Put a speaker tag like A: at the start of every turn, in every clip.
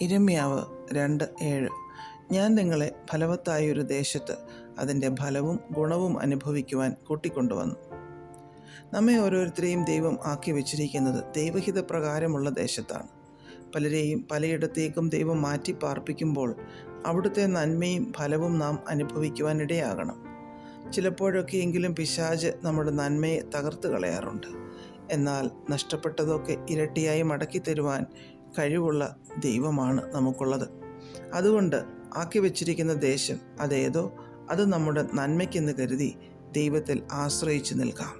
A: ഇരമ്യാവ് രണ്ട് ഏഴ്. ഞാൻ നിങ്ങളെ ഫലവത്തായ ഒരു ദേശത്ത് അതിന്റെ ഫലവും ഗുണവും അനുഭവിക്കുവാൻ കൂട്ടിക്കൊണ്ടുവന്നു. നമ്മെ ഓരോരുത്തരെയും ദൈവം ആക്കി വെച്ചിരിക്കുന്നത് ദൈവഹിത പ്രകാരമുള്ള ദേശത്താണ്. പലരെയും പലയിടത്തേക്കും ദൈവം മാറ്റി പാർപ്പിക്കുമ്പോൾ അവിടുത്തെ നന്മയും ഫലവും നാം അനുഭവിക്കുവാനിടയാകണം. ചിലപ്പോഴൊക്കെയെങ്കിലും പിശാജ് നമ്മുടെ നന്മയെ തകർത്ത് കളയാറുണ്ട്. എന്നാൽ നഷ്ടപ്പെട്ടതൊക്കെ ഇരട്ടിയായി മടക്കി തരുവാൻ കഴിവുള്ള ദൈവമാണ് നമുക്കുള്ളത്. അതുകൊണ്ട് ആക്കി വച്ചിരിക്കുന്ന ദേശം അതേതോ? അത് നമ്മുടെ നന്മയ്ക്കെന്ന് കരുതി ദൈവത്തിൽ ആശ്രയിച്ചു നിൽക്കാം.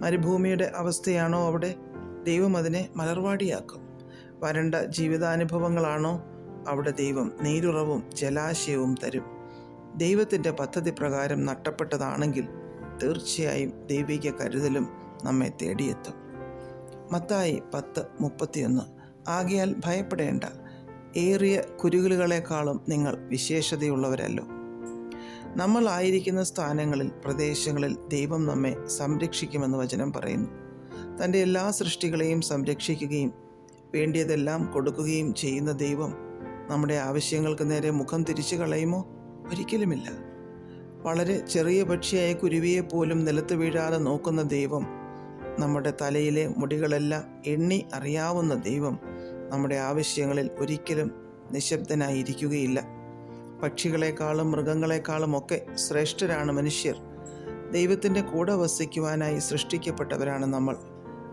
A: മരുഭൂമിയുടെ അവസ്ഥയാണോ അവിടെ? ദൈവം അതിനെ മലർവാടിയാക്കും. വരണ്ട ജീവിതാനുഭവങ്ങളാണോ? അവിടെ ദൈവം നീരുറവും ജലാശയവും തരും. ദൈവത്തിന്റെ പദ്ധതി പ്രകാരം നട്ടപ്പെട്ടതാണെങ്കിൽ തീർച്ചയായും ദൈവിക കരുതലും നമ്മെ തേടിയെത്തും. മത്തായി പത്ത് മുപ്പത്തിയൊന്ന്. ആകയാൽ ഭയപ്പെടേണ്ട. ഏറിയ കുരുകുലുകളെക്കാളും നിങ്ങൾ വിശേഷതയുള്ളവരല്ലോ. നമ്മൾ ആയിരിക്കുന്ന സ്ഥാനങ്ങളിൽ പ്രദേശങ്ങളിൽ ദൈവം നമ്മെ സംരക്ഷിക്കുമെന്ന് വചനം പറയുന്നു. തന്റെ എല്ലാ സൃഷ്ടികളെയും സംരക്ഷിക്കുകയും വേണ്ടിയതെല്ലാം കൊടുക്കുകയും ചെയ്യുന്ന ദൈവം നമ്മുടെ ആവശ്യങ്ങൾക്ക് നേരെ മുഖം തിരിച്ചു കളയുമോ? ഒരിക്കലുമില്ല. വളരെ ചെറിയ പക്ഷിയായ കുരുവിയെ പോലും നിലത്ത് വീഴാതെ നോക്കുന്ന ദൈവം നമ്മുടെ തലയിലെ മുടികളെല്ലാം എണ്ണി അറിയാവുന്ന ദൈവം നമ്മുടെ ആവശ്യങ്ങളിൽ ഒരിക്കലും നിശബ്ദനായിരിക്കുകയില്ല. പക്ഷികളെക്കാളും മൃഗങ്ങളെക്കാളും ഒക്കെ ശ്രേഷ്ഠരാണ് മനുഷ്യർ. ദൈവത്തിന്റെ കൂടെ വസിക്കുവാനായി സൃഷ്ടിക്കപ്പെട്ടവരാണ് നമ്മൾ.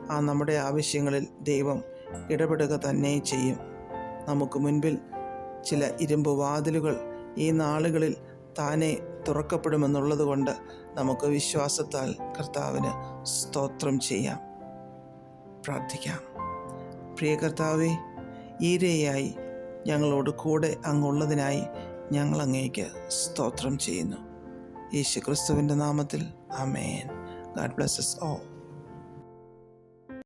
A: ആ നമ്മുടെ ആവശ്യങ്ങളിൽ ദൈവം ഇടപെടുക തന്നെ ചെയ്യും. നമുക്ക് മുൻപിൽ ചില ഇരുമ്പ് വാതിലുകൾ ഈ നാളുകളിൽ താനെ തുറക്കപ്പെടുമെന്നുള്ളത് കൊണ്ട് നമുക്ക് വിശ്വാസത്താൽ കർത്താവിന് സ്തോത്രം ചെയ്യാം. പ്രാർത്ഥിക്കാം. പ്രിയ കർത്താവെ ഈരയായി ഞങ്ങളോട് കൂടെ അങ്ങുള്ളതിനായി ഞങ്ങൾ അങ്ങേക്ക് സ്തോത്രം ചെയ്യുന്നു. യേശു ക്രിസ്തുവിന്റെ നാമത്തിൽ അമേൻ ഗാഡ് ബ്ലസ്സസ് ഓ